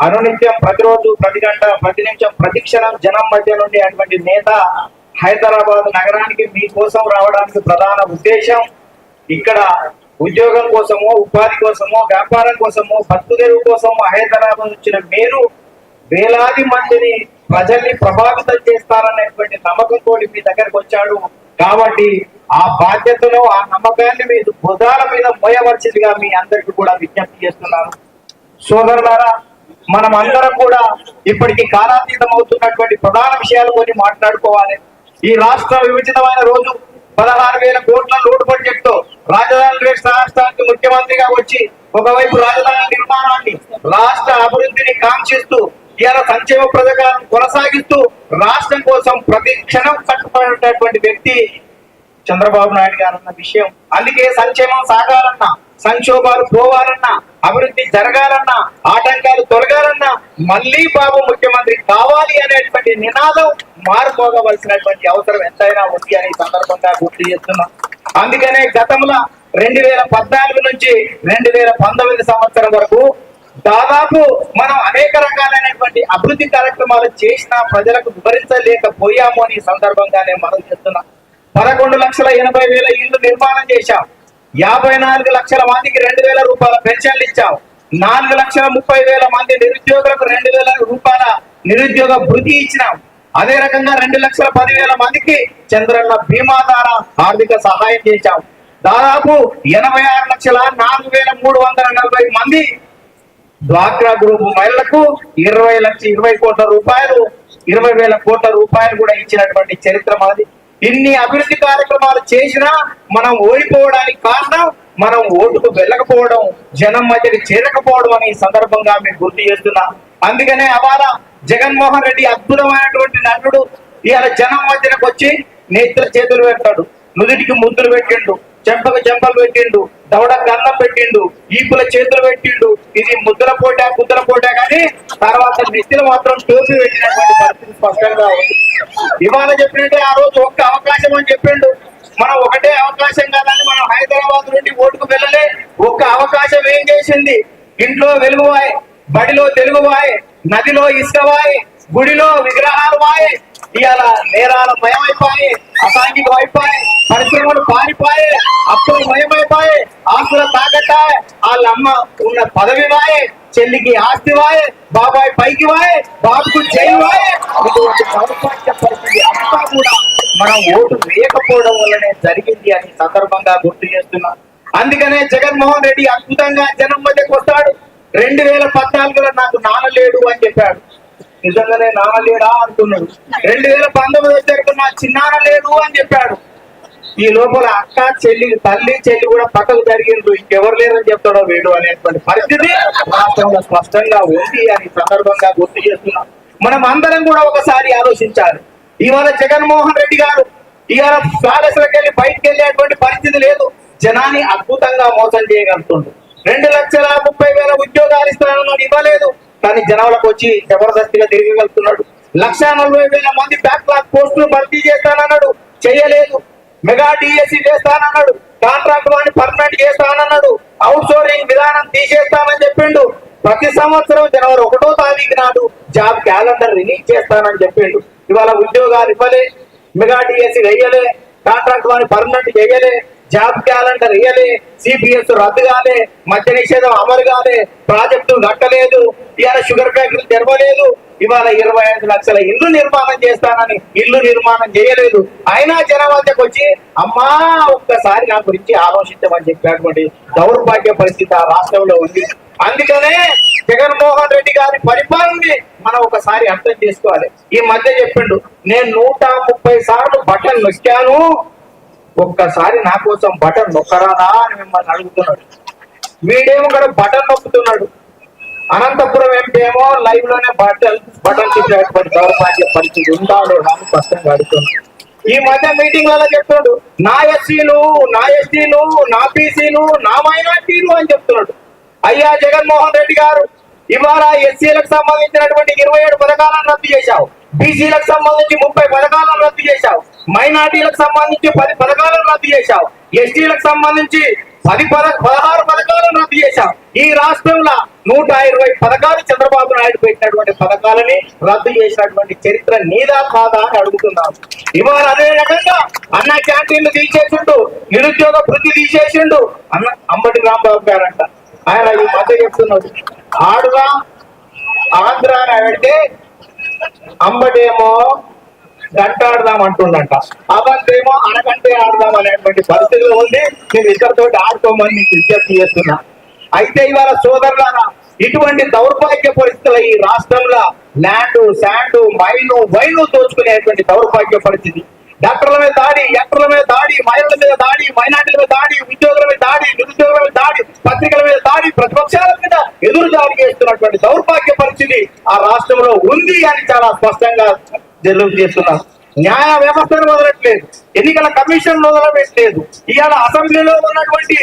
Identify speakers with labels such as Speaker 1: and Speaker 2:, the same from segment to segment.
Speaker 1: అనునిత్యం ప్రతిరోజు ప్రతి గంట ప్రతి నిమిషం ప్రతి క్షణం జనం మధ్య నుండి అటువంటి నేత హైదరాబాద్ నగరానికి మీకోసం రావడానికి ప్రధాన ఉద్దేశం ఇక్కడ ఉద్యోగం కోసమో ఉపాధి కోసమో వ్యాపారం కోసమో బతుకుదెరువు కోసమో హైదరాబాద్ వచ్చిన మీరు వేలాది మందిని ప్రజల్ని ప్రభావితం చేస్తారనేటువంటి నమ్మకంతో మీ దగ్గరకు వచ్చాడు. కాబట్టి ఆ బాధ్యతను ఆ నమ్మకాన్ని మీ భుజాల మీద మోయవలసిందిగా మీ అందరికీ కూడా విజ్ఞప్తి చేస్తున్నాను. సోదరులారా మనం అందరం కూడా ఇప్పటికి కాలాతీతం అవుతున్నటువంటి ప్రధాన విషయాలు కొన్ని మాట్లాడుకోవాలి. ఈ రాష్ట్ర విభజితమైన రోజు పదహారు వేల కోట్ల లోటు బడ్జెట్తో రాజధాని రాష్ట్రానికి ముఖ్యమంత్రిగా వచ్చి ఒకవైపు రాజధాని నిర్మాణాన్ని రాష్ట్ర అభివృద్ధిని కాంక్షిస్తూ ఇలా సంక్షేమ పథకాలను కొనసాగిస్తూ రాష్ట్రం కోసం ప్రతి క్షణం కట్టుబడినటువంటి వ్యక్తి చంద్రబాబు నాయుడు గారు అన్న విషయం. అందుకే సంక్షేమం సాగాలన్నా సంక్షోభాలు పోవాలన్నా అభివృద్ధి జరగాలన్నా ఆటంకాలు తొలగాలన్నా మళ్ళీ బాబు ముఖ్యమంత్రి కావాలి అనేటువంటి నినాదం మారుపోగవలసినటువంటి అవసరం ఎంతైనా ఉంది అని సందర్భంగా గుర్తు చేస్తున్నాం. అందుకనే గతంలో రెండు వేల పద్నాలుగు నుంచి రెండు వేల పంతొమ్మిది సంవత్సరం వరకు దాదాపు మనం అనేక రకాలైనటువంటి అభివృద్ధి కార్యక్రమాలు చేసినా ప్రజలకు వివరించలేకపోయాము అని సందర్భంగానే మనం చేస్తున్నాం పదకొండు లక్షల ఎనభై వేల ఇళ్ళు నిర్మాణం చేశాం. యాభై నాలుగు లక్షల మందికి రెండు వేల రూపాయల పెన్షన్లు ఇచ్చాం. నాలుగు లక్షల ముప్పై వేల మంది నిరుద్యోగులకు రెండు వేల రూపాయల నిరుద్యోగ భృతి ఇచ్చినాం. అదే రకంగా రెండు లక్షల పదివేల మందికి చంద్రన్న బీమా ద్వారా ఆర్థిక సహాయం చేశాం. దాదాపు ఎనభై ఆరు లక్షల నాలుగు వేల మూడు వందల నలభై మంది డ్వాక్రా గ్రూప్ మహిళలకు ఇరవై లక్ష ఇరవై కోట్ల రూపాయలు ఇరవై వేల కోట్ల రూపాయలు కూడా ఇచ్చినటువంటి చరిత్ర మనది ఇన్ని అభివృద్ధి కార్యక్రమాలు చేసినా మనం ఓడిపోవడానికి కారణం మనం ఓటుకు వెళ్ళకపోవడం జనం మధ్యకి చేరకపోవడం అనే సందర్భంగా మేము గుర్తు చేస్తున్నా. అందుకనే అవాల జగన్మోహన్ రెడ్డి అద్భుతమైనటువంటి నటుడు. ఇవాళ జనం మధ్యనకు వచ్చి నేత్ర చేతులు పెడతాడు. నుదుటికి ముద్దులు పెట్టిండు. చెంపకు చెంపలు పెట్టిండు దవడ కన్నం పెట్టిండు ఈపుల చేతులు పెట్టిండు. ఇది ముద్దుల పోట ముద్దుల పోట కానీ తర్వాత నిస్తులు మాత్రం టోపీ పెట్టినటువంటి పరిస్థితి స్పష్టంగా ఉంది. ఇవాళ చెప్పినట్టే ఆ రోజు ఒక్క అవకాశం అని చెప్పిండు. మనం ఒకటే అవకాశం కాదని మనం హైదరాబాద్ నుండి ఓటుకు వెళ్ళలే. ఒక్క అవకాశం ఏం చేసింది? ఇంట్లో వెలుగువాయ్ బడిలో తెలుగువాయ్ నదిలో ఇసుకవాయ్ గుడిలో విగ్రహాలు వాయ్. ఇవాళ నేరాల అయిపోయి అసాంఘికం అయిపోయి పరిశ్రమలు పారిపోయి అప్పులు భయమైపోయి ఆస్తుల తాకట్టాయి. వాళ్ళ అమ్మ ఉన్న పదవి వాయే చెల్లికి ఆస్తి వాయే బాబాయ్ పైకి వాయే బాబుకు చెయ్యి వాయే. ఇటువంటి దౌర్భాగ్య పరిస్థితి అంతా కూడా మనం ఓటు వేయకపోవడం వల్లనే జరిగింది అని సందర్భంగా గుర్తు చేస్తున్నాం. అందుకనే జగన్మోహన్ రెడ్డి అద్భుతంగా జనం మధ్యకు వస్తాడు. రెండు వేల పద్నాలుగులో నాకు నాన్న లేడు అని చెప్పాడు. నిజంగానే నాన్న లేడా అంటున్నాడు. రెండు వేల పంతొమ్మిది వచ్చేటప్పుడు నా చిన్నాన్న లేడు అని చెప్పాడు. ఈ లోపల అక్క చెల్లి తల్లి చెల్లి కూడా పక్కకు జరిగిండ్రు. ఇంకెవరు లేరని చెప్తాడో వీడు అనేటువంటి పరిస్థితి రాష్ట్రంలో స్పష్టంగా ఉంది అని సందర్భంగా గుర్తు చేస్తున్నాం. మనం అందరం కూడా ఒకసారి ఆలోచించాలి. ఇవాళ జగన్మోహన్ రెడ్డి గారు ఇవాళ ప్యాలెస్లకు వెళ్ళి బయటకు వెళ్ళేటువంటి పరిస్థితి లేదు. జనాన్ని అద్భుతంగా మోసం చేయగలుగుతుండ్రు. రెండు లక్షల ముప్పై వేల ఉద్యోగాలు ఇస్తానన్నాడు ఇవ్వలేదు. కానీ జనాలకు వచ్చి జబర్దస్తిగా తిరగగలుగుతున్నాడు. లక్ష నలభై వేల మంది బ్యాక్లాగ్ పోస్టులు భర్తీ చేస్తానన్నాడు. చేయలేదు. మెగా డిఎస్సి చేస్తానన్నాడు. కాంట్రాక్ట్ వాడిని పర్మనెంట్ చేస్తానన్నాడు. అవుట్ సోర్సింగ్ విధానం తీసేస్తానని చెప్పిండు. ప్రతి సంవత్సరం జనవరి ఒకటో తారీఖు నాడు జాబ్ క్యాలెండర్ రిలీజ్ చేస్తానని చెప్పిండు. ఇవాళ ఉద్యోగాలు ఇవ్వలే మెగా డిఎస్సి వేయలే కాంట్రాక్ట్ వాడిని పర్మనెంట్ చేయలే జాబ్ క్యాలెండర్ వేయలే సిపిఎస్ రద్దు కాలే మద్య నిషేధం అమలు కాలే ప్రాజెక్టు కట్టలేదు ఇవాళ షుగర్ ఫ్యాక్టరీలు తెరవలేదు. ఇవాళ ఇరవై ఐదు లక్షల ఇల్లు నిర్మాణం చేస్తానని ఇల్లు నిర్మాణం చేయలేదు. అయినా జనం వద్దకు వచ్చి అమ్మా ఒక్కసారి నా గురించి ఆలోచించమని చెప్పినటువంటి దౌర్భాగ్య పరిస్థితి ఆ రాష్ట్రంలో ఉంది. అందుకనే జగన్మోహన్ రెడ్డి గారి పరిపాలనని మనం ఒకసారి అర్థం చేసుకోవాలి. ఈ మధ్య చెప్పిండు నేను నూట ముప్పై సార్లు బటన్ నొక్కాను. ఒక్కసారి నా కోసం బటన్ నొక్కరానా అని మిమ్మల్ని అడుగుతున్నాడు. వీడేమో కూడా బటన్ నొక్కుతున్నాడు. అనంతపురం ఎంపీ ఏమో లైవ్లోనే బటన్ బటన్ చెప్పేటువంటి దౌర్భాగ్య పరిస్థితి ఉందా లేదా అని స్పష్టంగా అడుగుతున్నాను ఈ మధ్య మీటింగ్లలో చెప్తున్నాడు నా ఎస్సీలు నా ఎస్టీలు నా బీసీలు నా మైనార్టీలు అని చెప్తున్నాడు. అయ్యా జగన్మోహన్ రెడ్డి గారు ఇవాళ ఎస్సీలకు సంబంధించినటువంటి ఇరవై ఏడు పథకాలను రద్దు చేశావు. బీసీలకు సంబంధించి ముప్పై పథకాలను రద్దు చేశావు. మైనార్టీలకు సంబంధించి పది పథకాలను రద్దు చేశావు. ఎస్టీలకు సంబంధించి పది పద పదహారు పథకాలను రద్దు చేశావు. ఈ రాష్ట్రంలో నూట ఇరవై పథకాలు చంద్రబాబు నాయుడు పెట్టినటువంటి పథకాలని రద్దు చేసినటువంటి చరిత్ర నీదా కాదా అని అడుగుతున్నాం ఇవాళ అదే రకంగా అన్న క్యాంటీన్లు తీసేసిండు నిరుద్యోగ వృత్తి తీసేసిండు. అన్న అంబటి రాంబాబు గారంట. ఆయన ఈ మధ్య చెప్తున్నాడు. ఆడుగా ఆంధ్ర అని అంటే అంబటేమో గంట ఆడదాం అంటుండంట. అవంతేమో అనకంటే ఆడదాం అనేటువంటి పరిస్థితిలో ఉంది. నేను ఇద్దరితో ఆడుకోమని విజ్ఞప్తి చేస్తున్నా. అయితే ఇవాళ సోదరులారా ఇటువంటి దౌర్భాగ్య పరిస్థితుల ఈ రాష్ట్రంలో ల్యాండ్ శాండ్ మైను వైను దోచుకునేటువంటి దౌర్భాగ్య పరిస్థితి. డాక్టర్ల మీద దాడి యంత్రుల మీద దాడి మహిళల మీద దాడి మైనార్టీల మీద దాడి ఉద్యోగుల మీద దాడి నిరుద్యోగుల మీద దాడి పత్రికల మీద దాడి ప్రతిపక్షాల మీద ఎదురు దాడి చేస్తున్నటువంటి దౌర్భాగ్య పరిస్థితి ఆ రాష్ట్రంలో ఉంది అని చాలా స్పష్టంగా జరుగు చేస్తున్నారు. న్యాయ వ్యవస్థను వదలట్లేదు. ఎన్నికల కమిషన్ వదలట్లేదు ఇవాళ అసెంబ్లీలో ఉన్నటువంటి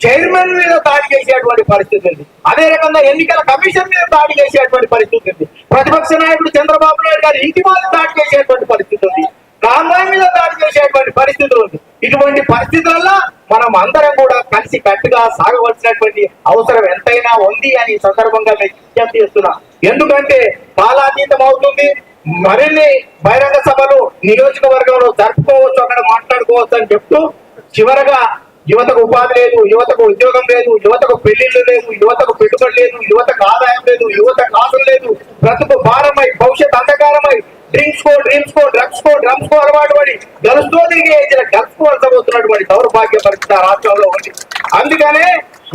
Speaker 1: చైర్మన్ మీద దాడి చేసేటువంటి పరిస్థితి ఉంది. అదే రకంగా ఎన్నికల కమిషన్ మీద దాడి చేసేటువంటి పరిస్థితి ఉంది. ప్రతిపక్ష నాయకుడు చంద్రబాబు నాయుడు గారి ఇంటి మీద దాడి చేసేటువంటి పరిస్థితి ఉంది. కాంగ్రెస్ మీద దాడి చేసేటువంటి పరిస్థితులు ఉంది. ఇటువంటి పరిస్థితులలో మనం అందరం కూడా కలిసి కట్టుగా సాగవలసినటువంటి అవసరం ఎంతైనా ఉంది అని సందర్భంగా నేను విజ్ఞప్తి చేస్తున్నా. ఎందుకంటే కాలాతీతం అవుతుంది. మరిన్ని బహిరంగ సభలు నియోజకవర్గంలో జరుపుకోవచ్చు అక్కడ మాట్లాడుకోవచ్చు అని చెప్తూ చివరగా యువతకు ఉపాధి లేదు యువతకు ఉద్యోగం లేదు యువతకు పెళ్ళిళ్ళు లేదు యువతకు పెట్టుబడి లేదు యువతకు ఆదాయం లేదు యువత కాసులు లేదు. బ్రతుకు భారమై భవిష్యత్ అంధకారమై. డ్రింక్స్ కో డ్రింక్స్ కో డ్రగ్స్ కో డ్రమ్స్ కో అలవాటు పడి గలుస్తూ తిరిగి కో అర్థమవుతున్నటువంటి దౌర్భాగ్య పరిస్థితి ఆ రాష్ట్రంలో ఉంది. అందుకనే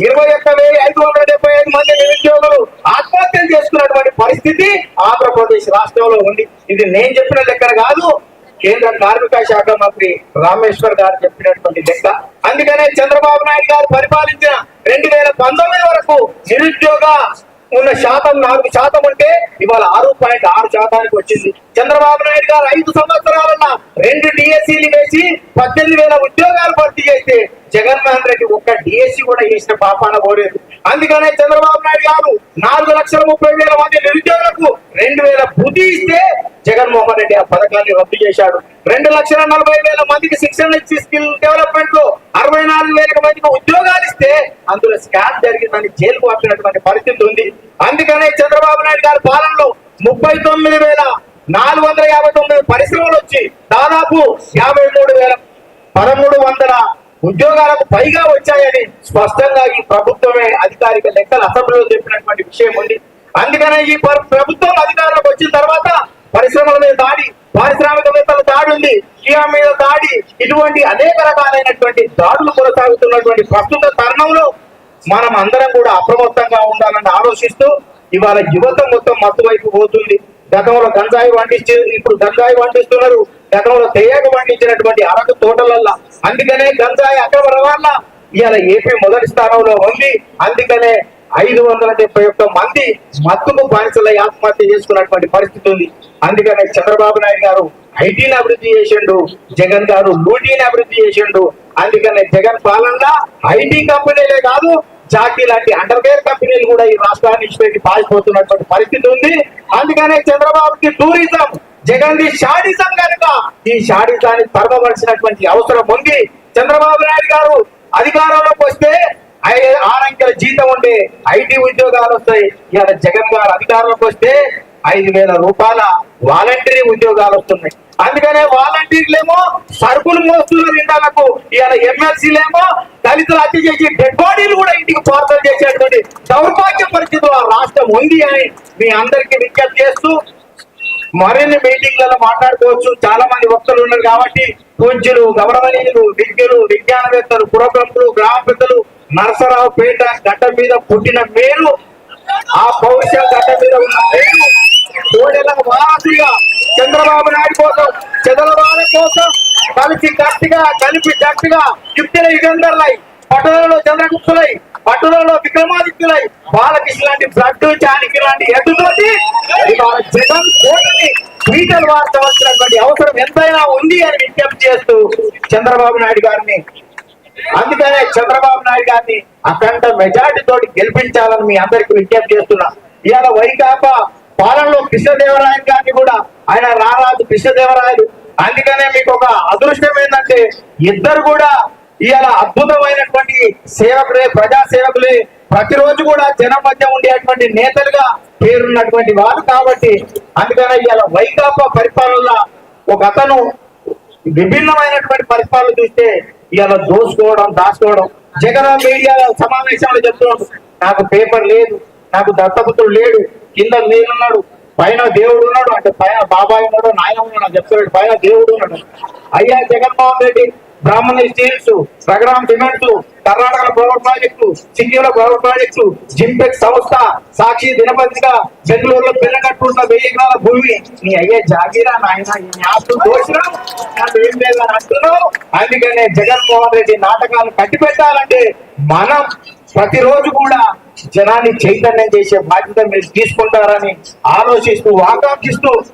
Speaker 1: ఇరవై ఒక్క వేల ఐదు వందల డెబ్బై ఐదు మంది నిరుద్యోగులు ఆత్మహత్యలు చేసుకున్నటువంటి పరిస్థితి ఆంధ్రప్రదేశ్ రాష్ట్రంలో ఉంది. ఇది నేను చెప్పిన లెక్కన కాదు కేంద్ర కార్మిక శాఖ మంత్రి రామేశ్వర్ గారు చెప్పినటువంటి లెక్క. అందుకనే చంద్రబాబు నాయుడు గారు పరిపాలించిన రెండు వేల పంతొమ్మిది వరకు నిరుద్యోగ ఉన్న శాతం నాలుగు శాతం ఉంటే ఇవాళ ఆరు పాయింట్ ఆరు శాతానికి వచ్చింది. చంద్రబాబు నాయుడు గారు ఐదు సంవత్సరాలన్న రెండు డిఎస్సీలు వేసి పద్దెనిమిది వేల ఉద్యోగాలు భర్తీ చేస్తే జగన్మోహన్ రెడ్డి ఒక్క డిఎస్సి కూడా వేసిన పాపాన పోలేదు. అందుకనే చంద్రబాబు నాయుడు గారు నాలుగు లక్షల ముప్పై వేల మంది నిరుద్యోగులకు రెండు వేల బుద్ధి ఇస్తే జగన్మోహన్ రెడ్డి ఆ పథకాన్ని రద్దు చేశాడు. రెండు లక్షల నలభై వేల మందికి శిక్షణ ఇచ్చి స్కిల్ డెవలప్మెంట్లో అరవై నాలుగు వేల మందికి ఉద్యోగాలు ఇస్తే అందులో స్కామ్ జరిగిందని జైలుకు పంపినటువంటి పరిస్థితి ఉంది. అందుకనే చంద్రబాబు నాయుడు గారి పాలనలో ముప్పై తొమ్మిది వేల నాలుగు వందల యాభై తొమ్మిది పరిశ్రమలు వచ్చి దాదాపు యాభై మూడు వేల పదమూడు వందల ఉద్యోగాలకు పైగా వచ్చాయని స్పష్టంగా ఈ ప్రభుత్వమే అధికారిక లెక్కలు అసెంబ్లీలో చెప్పినటువంటి విషయం ఉంది. అందుకనే ఈ ప్రభుత్వం అధికారంలోకి వచ్చిన తర్వాత పరిశ్రమల మీద దాడి పారిశ్రామికవేత్తల దాడి ఉంది. కియా మీద దాడి ఇటువంటి అనేక రకాలైనటువంటి దాడులు కొనసాగుతున్నటువంటి ప్రస్తుత తరుణంలో మనం అందరం కూడా అప్రమత్తంగా ఉండాలని ఆలోచిస్తూ ఇవాళ యువత మొత్తం మత్తు వైపు పోతుంది. గతంలో గంజాయి వండించి ఇప్పుడు గంజాయి వండిస్తున్నారు గతంలో తేయాకు వండించినటువంటి అరకు తోటలల్లా అందుకనే గంజాయి అక్రమ రవాణా ఇవాళ ఏపీ మొదటి స్థానంలో ఉంది. అందుకనే ఐదు వందల డెబ్బై ఒక్క మంది మత్తుకు బానిసలై ఆత్మహత్య చేసుకున్నటువంటి పరిస్థితి ఉంది. అందుకనే చంద్రబాబు నాయుడు గారు ఐటీని అభివృద్ధి చేసిండు జగన్ గారు లూటీని అభివృద్ధి చేసిండు. అందుకనే జగన్ పాలన ఐటీ కంపెనీలే కాదు జాకీ లాంటి అండర్వేర్ కంపెనీలు కూడా ఈ రాష్ట్రాన్ని ఇచ్చిపెట్టి పారిపోతున్నటువంటి పరిస్థితి ఉంది. అందుకనే చంద్రబాబుకి టూరిజం జగన్ ది షాడిజం కనుక ఈ షాడిజాన్ని తరమవలసినటువంటి అవసరం ఉంది. చంద్రబాబు నాయుడు గారు అధికారంలోకి వస్తే ఆరంకెల జీతం ఉండే ఐటీ ఉద్యోగాలు వస్తాయి. ఇవాళ జగన్ గారు అధికారంలోకి వస్తే ఐదు వేల రూపాయల వాలంటరీ ఉద్యోగాలు వస్తున్నాయి. అందుకనే వాలంటీర్లేమో సరుకులు మోస్తున్నారు ఇండాలకు ఇవాళ ఎమ్మెల్సీలేమో దళితులు హత్య చేసి డెడ్ బాడీలు కూడా ఇంటికి పార్సల్ చేసేటువంటి దౌర్భాగ్య పరిస్థితులు ఆ రాష్ట్రం ఉంది అని మీ అందరికీ విజ్ఞప్తి చేస్తూ మరిన్ని మీటింగ్లలో మాట్లాడుకోవచ్చు. చాలా మంది వక్తలు ఉన్నారు కాబట్టి పూజ్యులు గౌరవనీయులు విద్యులు విజ్ఞానవేత్తలు పురప్రములు గ్రామ పెద్దలు నరసరావు పేట గడ్డ మీద పుట్టిన పేరు ఆ భవిష్యత్ గడ్డ మీద ఉన్న పేరు కోడెల వారసుగా చంద్రబాబు నాయుడు కోసం చంద్రబాబు కోసం కలిసి గట్టిగా కలిపి గట్టిగా యుక్తుల యుగంధర్లై పట్టులలో చంద్రగుప్తులై పట్టులలో విక్రమాదిత్యులై బాలకృష్ణ లాంటి బ్లడ్ చానికి లాంటి ఎదుతోటి ఇవాళ జగన్ కోటని ట్వీటర్ వార్చవలసినటువంటి అవసరం ఎంతైనా ఉంది అని విజ్ఞప్తి చేస్తూ చంద్రబాబు నాయుడు గారిని. అందుకనే చంద్రబాబు నాయుడు గారిని అఖండ మెజార్టీ తోటి గెలిపించాలని మీ అందరికి విజ్ఞప్తి చేస్తున్నా. ఇవాళ వైకాపా పాలనలో కృష్ణదేవరాయలు గారిని కూడా ఆయన రారాజు కృష్ణదేవరాయలు. అందుకనే మీకు ఒక అదృష్టం ఏంటంటే ఇద్దరు కూడా ఇవాళ అద్భుతమైనటువంటి సేవకులే ప్రజా సేవకులే. ప్రతిరోజు కూడా జనం మధ్య ఉండేటువంటి నేతలుగా పేరున్నటువంటి వారు కాబట్టి అందుకనే ఇవాళ వైకాపా పరిపాలనలో ఒక అతను విభిన్నమైనటువంటి పరిపాలన చూస్తే ఇవాళ దోసుకోవడం దాచుకోవడం. జగన్ మీడియా సమావేశంలో చెప్తున్నాడు నాకు పేపర్ లేదు నాకు దత్తపుత్రుడు లేడు కింద నేనున్నాడు పైన దేవుడు ఉన్నాడు అంటే పైన బాబాయ్ ఉన్నాడు నాయన ఉన్నాడు అని చెప్తున్నాడు. పైన దేవుడు ఉన్నాడు. అయ్యా Jaganmohan Reddy Brahmana steels programme cements Karnataka power project సిక్కింలో power project జింపెక్ సంస్థ సాక్షి దినపత్రిక బెంగళూరులో పిల్లకట్టున్న వెయ్యి ఎకరాల భూమి. నీ అయ్యే జాగీరా నాయన ఆస్తు న్యాసం నాకు ఏం లేదని అంటున్నావు? అందుకనే జగన్మోహన్ రెడ్డి నాటకాలు కట్టి పెట్టాలంటే మనం ప్రతిరోజు కూడా జనాన్ని చైతన్యం చేసే బాధ్యత మీరు తీసుకుంటారని ఆలోచిస్తూ ఆకాంక్షిస్తూ